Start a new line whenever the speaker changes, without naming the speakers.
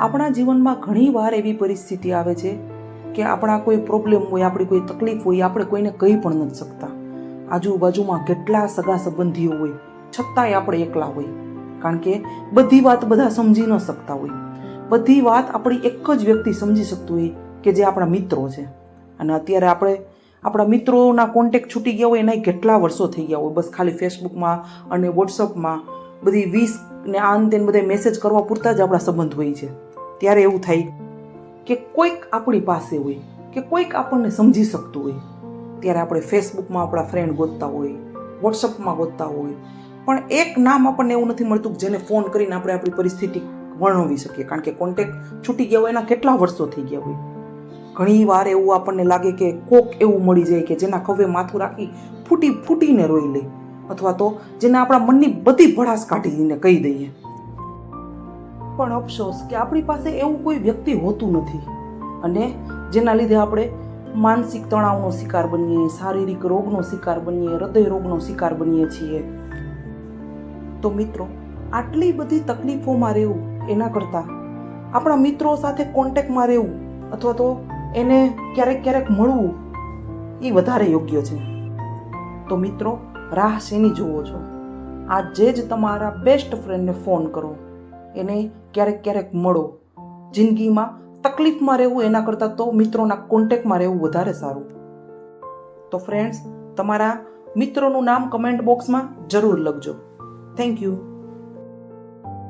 આપણા જીવનમાં ઘણી વાર એવી પરિસ્થિતિ આવે છે કે આપણા કોઈ પ્રોબ્લેમ હોય, આપણી કોઈ તકલીફ હોય, આપણે કોઈને કહી પણ નથી શકતા. આજુબાજુમાં કેટલા સગા સંબંધીઓ હોય, છતાંય આપણે એકલા હોય. કારણ કે બધી વાત બધા સમજી ન શકતા હોય. બધી વાત આપણી એક જ વ્યક્તિ સમજી શકતું હોય કે જે આપણા મિત્રો છે. અને અત્યારે આપણે આપણા મિત્રોના કોન્ટેક્ટ છૂટી ગયા હોય, એના કેટલા વર્ષો થઈ ગયા હોય. બસ ખાલી ફેસબુકમાં અને વોટ્સઅપમાં બધી વીસ ને આન તેન બધા મેસેજ કરવા પૂરતા જ આપણા સંબંધ હોય છે. ત્યારે એવું થાય કે કોઈક આપણી પાસે હોય, કે કોઈક આપણને સમજી શકતું હોય. ત્યારે આપણે ફેસબુકમાં આપણા ફ્રેન્ડ ગોતતા હોય વોટ્સઅપમાં ગોતતા હોય. પણ એક નામ આપણને એવું નથી મળતું જેને ફોન કરીને આપણે આપણી પરિસ્થિતિ વર્ણવી શકીએ. કારણ કે કોન્ટેક છૂટી ગયા હોય એના કેટલા વર્ષો થઈ ગયા હોય. ઘણી વાર એવું આપણને લાગે કે કોક એવું મળી જાય કે જેના ખવે માથું રાખી ફૂટી ફૂટીને રોઈ લે. અથવા તો જેને આપણા મનની બધી ભડાસ કાઢીને કહી દઈએ. પણ અફસોસ કે આપણી પાસે એવું કોઈ વ્યક્તિ હોતું નથી. અને જેના લીધે આપણે માનસિક તણાવનો શિકાર બનીએ, શારીરિક રોગનો શિકાર બનીએ, હૃદય રોગનો શિકાર બનીએ છીએ. તો મિત્રો, આટલી બધી તકલીફોમાં રહેવું એના કરતાં, આપણા મિત્રો સાથે કોન્ટેક્ટમાં રહેવું અથવા તો એને ક્યારેક ક્યારેક મળવું એ વધારે યોગ્ય છે. તો મિત્રો, રાહ શેની જુઓ છો? આજે જ તમારા બેસ્ટ ફ્રેન્ડને ફોન કરો. એને ક્યારેક ક્યારેક મળો. જિંદગીમાં તકલીફમાં રહેવું એના કરતાં તો મિત્રોના કોન્ટેક્ટમાં રહેવું વધારે સારું. તો ફ્રેન્ડ્સ તમારા મિત્રોનું નામ કમેન્ટ બોક્સમાં જરૂર લખજો. Thank you